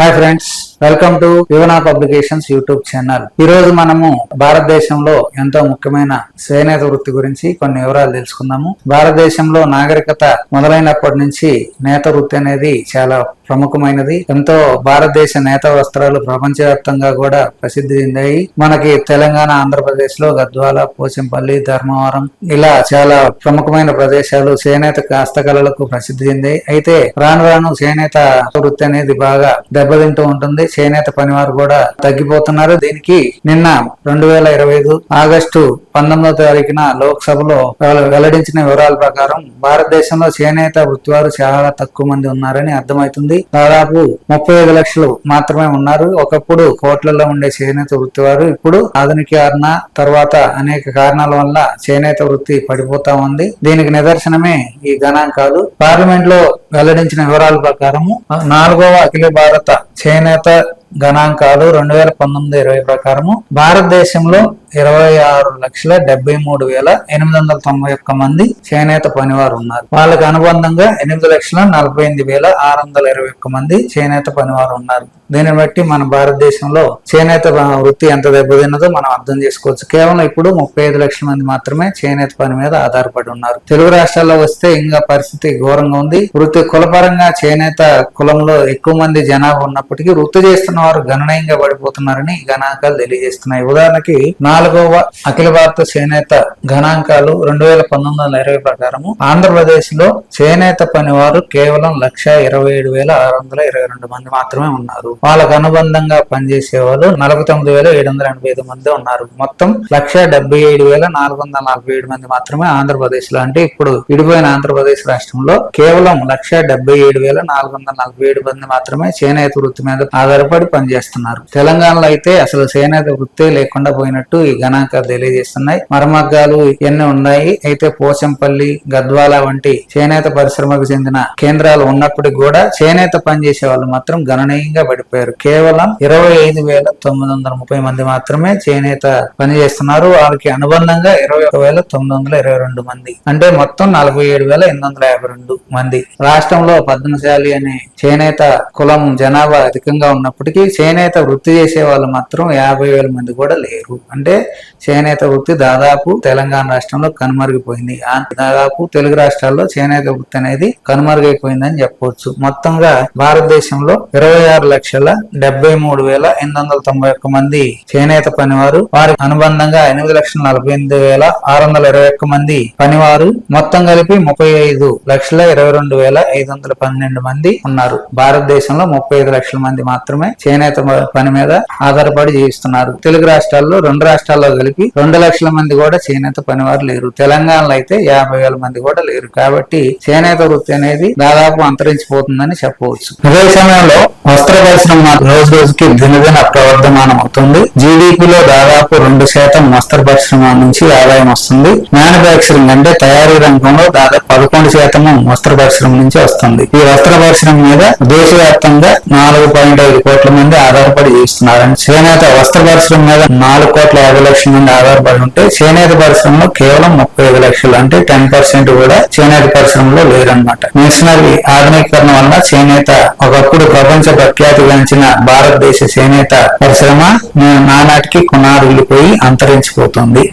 Hi friends. Welcome to Yuvana publications YouTube channel ఈ రోజు మనము భారతదేశంలో ఎంతో ముఖ్యమైన చేనేత వృత్తి గురించి కొన్ని వివరాలు తెలుసుకుందాము. భారతదేశంలో నాగరికత మొదలైనప్పటి నుంచి నేత వృత్తి అనేది చాలా ప్రముఖమైనది. ఎంతో భారతదేశ నేత వస్త్రాలు ప్రపంచవ్యాప్తంగా కూడా ప్రసిద్ధి చెందాయి. మనకి తెలంగాణ ఆంధ్రప్రదేశ్లో గద్వాల పోచంపల్లి ధర్మవరం ఇలా చాలా ప్రముఖమైన ప్రదేశాలు చేనేత హస్తకళలకు ప్రసిద్ధి చెందాయి. అయితే రాను రాను చేనేత వృత్తి అనేది బాగా దెబ్బతింటూ ఉంటుంది. చేనేత పనివారు కూడా తగ్గిపోతున్నారు. దీనికి నిన్న రెండు వేల ఇరవై ఐదు ఆగస్టు పంతొమ్మిదో తారీఖున లోక్సభలో వెల్లడించిన వివరాల ప్రకారం భారతదేశంలో చేనేత వృత్తి వారు చాలా తక్కువ మంది ఉన్నారని అర్థమవుతుంది. దాదాపు ముప్పై ఐదు లక్షలు మాత్రమే ఉన్నారు. ఒకప్పుడు కోట్లలో ఉండే చేనేత వృత్తి వారు ఇప్పుడు ఆధునికీకరణ తర్వాత అనేక కారణాల వల్ల చేనేత వృత్తి పడిపోతా ఉంది. దీనికి నిదర్శనమే ఈ గణాంకాలు. పార్లమెంట్లో వెల్లడించిన వివరాల ప్రకారము నాలుగవ అఖిల భారత చేనేత గణాంకాలు రెండు వేల పంతొమ్మిది ఇరవై ప్రకారము. భారతదేశంలో ఇరవై ఆరు లక్షల డెబ్బై మూడు వేల ఎనిమిది వందల తొంభై ఒక్క మంది చేనేత పనివారు ఉన్నారు. వాళ్ళకి అనుబంధంగా ఎనిమిది లక్షల నలభై ఎనిమిది వేల ఆరు వందల ఇరవై ఒక్క మంది చేనేత పనివారు ఉన్నారు. దీన్ని బట్టి మన భారతదేశంలో చేనేత వృత్తి ఎంత దెబ్బతిన్నదో మనం అర్థం చేసుకోవచ్చు. కేవలం ఇప్పుడు ముప్పై ఐదు లక్షల మంది మాత్రమే చేనేత పని మీద ఆధారపడి ఉన్నారు. తెలుగు రాష్ట్రాల్లో వస్తే ఇంకా పరిస్థితి ఘోరంగా ఉంది. వృత్తి కులపరంగా చేనేత కులంలో ఎక్కువ మంది జనాభా ఉన్నప్పటికీ వృత్తి చేస్తున్న వారు గణనీయంగా పడిపోతున్నారని గణాంకాలు తెలియజేస్తున్నాయి. ఉదాహరణకి నాలుగవ అఖిల భారత చేనేత గణాంకాలు రెండు వేల పంతొమ్మిది వందల ఇరవై ప్రకారము. ఆంధ్రప్రదేశ్లో చేనేత పనివారు కేవలం లక్ష ఇరవై ఏడు వేల ఆరు వందల ఇరవై రెండు మంది మాత్రమే ఉన్నారు. వాళ్ళకు అనుబంధంగా పనిచేసే వాళ్ళు నలభై తొమ్మిది వేల ఏడు వందల ఎనభై ఐదు మంది ఉన్నారు. మొత్తం లక్ష డెబ్బై ఏడు వేల నాలుగు వందల నలభై ఏడు మంది మాత్రమే ఆంధ్రప్రదేశ్లో అంటే ఇప్పుడు విడిపోయిన ఆంధ్రప్రదేశ్ రాష్ట్రంలో కేవలం లక్ష డెబ్బై ఏడు వేల నాలుగు వందల నలభై ఏడు మంది మాత్రమే చేనేత వృత్తి మీద ఆధారపడి పనిచేస్తున్నారు. తెలంగాణలో అయితే అసలు చేనేత వృత్తే లేకుండా పోయినట్టు ఈ గణాంకాలు తెలియజేస్తున్నాయి. మరమగ్గాలు ఎన్ని ఉన్నాయి. అయితే పోచంపల్లి గద్వాల వంటి చేనేత పరిశ్రమకు చెందిన కేంద్రాలు ఉన్నప్పటికీ కూడా చేనేత పనిచేసే వాళ్ళు మాత్రం గణనీయంగా పడిపోయారు. కేవలం ఇరవై ఐదు వేల తొమ్మిది వందల ముప్పై మంది మాత్రమే చేనేత పనిచేస్తున్నారు వారికి అనుబంధంగా ఇరవై ఒక వేల తొమ్మిది వందల ఇరవై రెండు మంది. అంటే మొత్తం నలభై ఏడు వేల ఎనిమిది వందల యాభై రెండు మంది. రాష్ట్రంలో పద్మశాలి అనే చేనేత కులం జనాభా అధికంగా ఉన్నప్పటికీ చేనేత వృత్తి చేసే వాళ్ళు మాత్రం యాభై వేల మంది కూడా లేరు. అంటే చేనేత వృత్తి దాదాపు తెలంగాణ రాష్ట్రంలో కనుమరుగిపోయింది. దాదాపు తెలుగు రాష్ట్రాల్లో చేనేత వృత్తి అనేది కనుమరుగైపోయిందని చెప్పవచ్చు మొత్తంగా భారతదేశంలో ఇరవై ఆరు లక్షల డెబ్బై మూడు వేల ఎనిమిది వందల తొంభై ఒక్క మంది చేనేత పనివారు వారికి అనుబంధంగా ఎనిమిది లక్షల నలభై ఎనిమిది వేల ఆరు వందల ఇరవై ఒక్క మంది పనివారు మొత్తం కలిపి ముప్పై ఐదు లక్షల ఇరవై రెండు వేల ఐదు వందల పన్నెండు మంది ఉన్నారు. భారతదేశంలో ముప్పై ఐదు లక్షల మంది మాత్రమే చేనేత పని మీద ఆధారపడి జీవిస్తున్నారు. తెలుగు రాష్ట్రాల్లో రెండు రాష్ట్రాల్లో కలిపి రెండు లక్షల మంది కూడా చేనేత పనివారు లేరు. తెలంగాణలో అయితే యాభై వేల మంది కూడా లేరు. కాబట్టి చేనేత వృత్తి అనేది దాదాపు అంతరించిపోతుందని చెప్పవచ్చు. ఇదే సమయంలో వస్త్ర పరిశ్రమ రోజు రోజుకి దినదిన ప్రవర్ధమానం అవుతుంది. జీడిపిలో దాదాపు రెండు శాతం వస్త్ర పరిశ్రమ నుంచి ఆదాయం వస్తుంది. మ్యానుఫాక్చరింగ్ అంటే తయారీ రంగంలో దాదాపు పదకొండు శాతము వస్త్ర పరిశ్రమ నుంచి వస్తుంది. ఈ వస్త్ర పరిశ్రమ మీద దేశవ్యాప్తంగా నాలుగు పాయింట్ ఐదు కోట్ల మంది ఆధారపడి జీవిస్తున్నారని చేనేత వస్త్ర పరిశ్రమ మీద నాలుగు కోట్ల యాభై లక్షల మంది ఆధారపడి ఉంటే చేనేత పరిశ్రమలో కేవలం ముప్పై ఐదు లక్షలు అంటే టెన్ పర్సెంట్ కూడా చేనేత పరిశ్రమలో లేరన్నమాట మిషనరీ ఆధునీకరణ వల్ల చేనేత ఒకప్పుడు ప్రపంచ ప్రఖ్యాతిగాంచిన భారతదేశ చేనేత పరిశ్రమ నానాటికి కొనారిల్లిపోయి అంతరించిపోతుంది.